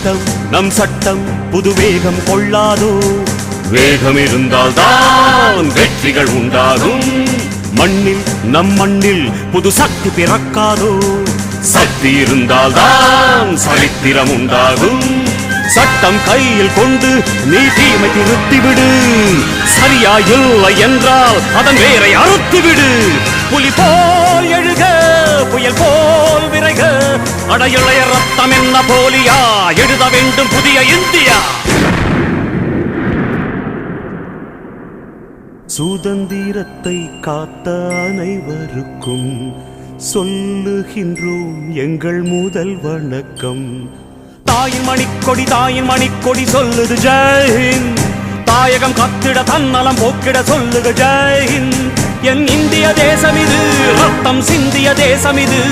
சட்டம் நம் சட்டம் புது வேகம் கொள்ளாதோ? வேகம் இருந்தால் தான் வெற்றிகள் உண்டாகும். மண்ணில் நம் மண்ணில் புது சக்தி பிறக்காதோ? சக்தி இருந்தால் தான் சரித்திரம் உண்டாகும். சட்டம் கையில் கொண்டு நீ தீமை திருத்திவிடு சரியா இல்லை என்றால் அதன் வேரை அறுத்துவிடு. புலி போல் எழுக புயல் போல் அடையுளைய ரத்தம் என்ன போலியா? எழுத வேண்டும் புதிய இந்தியா. சுதந்திரத்தை காத்த அனைவருக்கும் சொல்லுகின்றோம் எங்கள் முதல் வணக்கம். தாயின் மணிக்கொடி தாயின் மணிக்கொடி சொல்லுது ஜெய்ஹிந்த் தாயகம் கத்திட தன்னலம் போக்கிட சொல்லுக ஜெய்ஹிந்த் என் இந்திய தேசம் இது ரத்தம் சிந்திய தேசம் இது.